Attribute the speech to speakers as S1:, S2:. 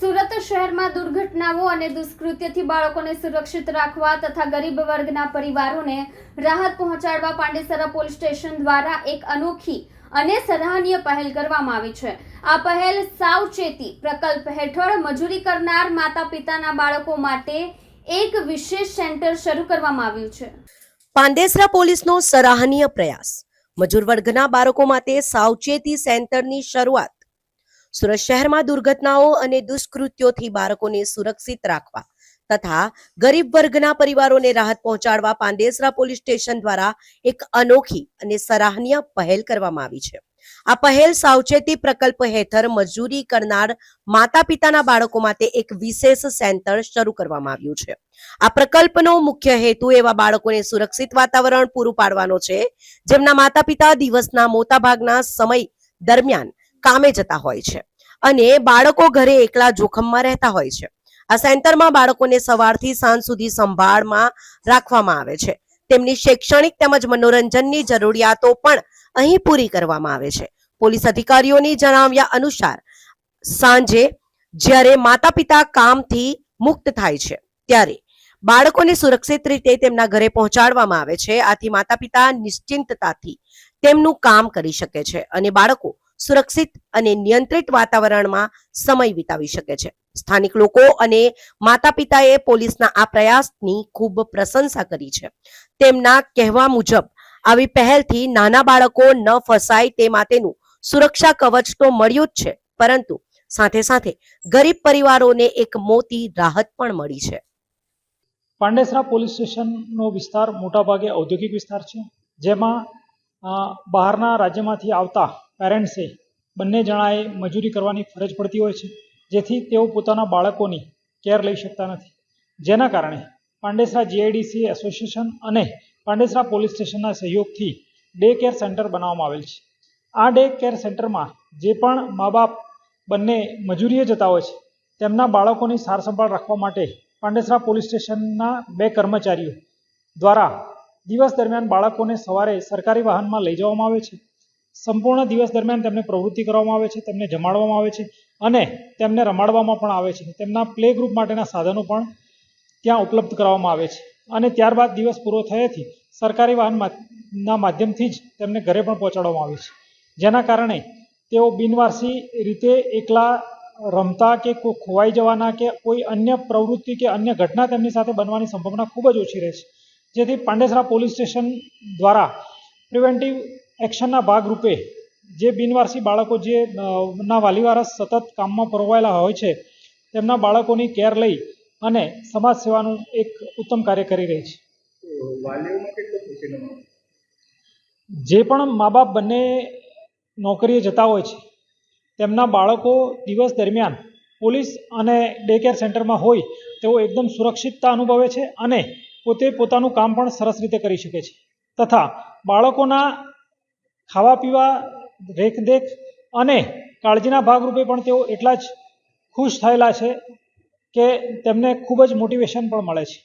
S1: સુરત શહેરમાં દુર્ઘટનાઓ અને દુષ્કૃત્યથી બાળકોને સુરક્ષિત રાખવા તથા ગરીબ વર્ગના પરિવારોને રાહત પહોંચાડવા પાંડેસરા પોલીસ સ્ટેશન દ્વારા એક અનોખી અને સરાહનીય પહેલ કરવામાં આવી છે. આ પહેલ સાવચેતી પ્રકલ્પ હેઠળ મજૂરી કરનાર માતા પિતાના બાળકો માટે એક વિશેષ સેન્ટર શરૂ કરવામાં આવ્યું છે.
S2: પાંડેસરા પોલીસનો સરાહનીય પ્રયાસ. મજૂર વર્ગના બાળકો માટે સાવચેતી સેન્ટરની શરૂઆત સુરત શહેરમાં દુર્ઘટનાઓ અને દુષ્કૃત્યોથી બાળકોને સુરક્ષિત રાખવા તથા ગરીબ વર્ગના પરિવારોને રાહત પહોંચાડવા પાંડેસરા પોલીસ સ્ટેશન દ્વારા એક અનોખી અને સરાહનીય પહેલ કરવામાં આવી છે. આ પહેલ સાવચેતી પ્રકલ્પ હેઠળ મજૂરી કરનાર માતા પિતાના બાળકો માટે એક વિશેષ સેન્ટર શરૂ કરવામાં આવ્યું છે. આ પ્રકલ્પનો મુખ્ય હેતુ એવા બાળકોને સુરક્ષિત વાતાવરણ પૂરું પાડવાનો છે, જેમના માતા પિતા દિવસના મોટા ભાગના સમય દરમિયાન કામે જતા હોય છે. અને બાળકો ઘરે એકલા જોખમમાં રહેતા હોય છે. આ સેન્ટરમાં બાળકોને સવારથી સાંજ સુધી સંભાળમાં રાખવામાં આવે છે. તેમની શૈક્ષણિક તેમજ મનોરંજનની જરૂરિયાતો પણ અહીં પૂરી કરવામાં આવે છે. પોલીસ અધિકારીઓની જણાવ્યા અનુસાર, સાંજે જ્યારે માતા પિતા કામથી મુક્ત થાય છે, ત્યારે બાળકોને સુરક્ષિત રીતે તેમના ઘરે પહોંચાડવામાં આવે છે. આથી માતા પિતા નિશ્ચિંતતાથી તેમનું કામ કરી શકે છે અને બાળકો સુરક્ષિત અને નિયંત્રિત વાતાવરણમાં સમય વિતાવી શકે છે. સ્થાનિક લોકો અને માતા પિતાએ પોલીસના આ પ્રયાસની ખૂબ પ્રશંસા કરી છે. તેમના કહેવા મુજબ, આવી પહેલથી નાના બાળકો ન ફસાય તે માટેનું સુરક્ષા કવચ તો મળ્યું જ છે, પરંતુ સાથે સાથે ગરીબ પરિવારોને એક મોટી રાહત પણ મળી છે.
S3: પાંડેસરા પોલીસ સ્ટેશનનો વિસ્તાર મોટાભાગે ઔદ્યોગિક વિસ્તાર છે, જેમાં બહારના રાજ્યમાંથી આવતા પેરેન્ટ્સે બંને જણાએ મજૂરી કરવાની ફરજ પડતી હોય છે, જેથી તેઓ પોતાના બાળકોની કેર લઈ શકતા નથી. જેના કારણે પાંડેસરા જીઆઈડીસી એસોસિએશન અને પાંડેસરા પોલીસ સ્ટેશનના સહયોગથી ડે કેર સેન્ટર બનાવવામાં આવેલ છે. આ ડે કેર સેન્ટરમાં જે પણ મા બાપ બંને મજૂરીએ જતા હોય છે, તેમના બાળકોની સારસંભાળ રાખવા માટે પાંડેસરા પોલીસ સ્ટેશનના બે કર્મચારીઓ દ્વારા દિવસ દરમિયાન બાળકોને સવારે સરકારી વાહનમાં લઈ જવામાં આવે છે. સંપૂર્ણ દિવસ દરમિયાન તેમને પ્રવૃત્તિ કરવામાં આવે છે, તેમને જમાડવામાં આવે છે અને તેમને રમાડવામાં પણ આવે છે. તેમના પ્લે ગ્રુપ માટેના સાધનો પણ ત્યાં ઉપલબ્ધ કરાવવામાં આવે છે. અને ત્યારબાદ દિવસ પૂરો થયેથી સરકારી વાહનના માધ્યમથી જ તેમને ઘરે પણ પહોંચાડવામાં આવે છે. જેના કારણે તેઓ બિનવારસી રીતે એકલા રમતા કે કોઈ ખોવાઈ જવાના કે કોઈ અન્ય પ્રવૃત્તિ કે અન્ય ઘટના તેમની સાથે બનવાની સંભાવના ખૂબ જ ઓછી રહે છે. જેથી પાંડેસરા પોલીસ સ્ટેશન દ્વારા પ્રિવેન્ટિવ એક્શનના ભાગરૂપે જે બિનવારસી બાળકો જે ના વાલીવારસ સતત કામમાં પરોવાયેલા હોય છે તેમના બાળકોની કેર લઈ અને સમાજ સેવાનું એક ઉત્તમ કાર્ય કરી રહી છે. જે પણ મા બાપ બંને નોકરીએ જતા હોય છે તેમના બાળકો દિવસ દરમિયાન પોલીસ અને ડે કેર સેન્ટરમાં હોય તેઓ એકદમ સુરક્ષિતતા અનુભવે છે અને પોતે પોતાનું કામ પણ સરસ રીતે કરી શકે છે. તથા બાળકોના ખાવા પીવા રેખદેખ અને કાળજીના ભાગરૂપે પણ તેઓ એટલા જ ખુશ થયેલા છે કે તેમને ખૂબ જ મોટિવેશન પણ મળે છે.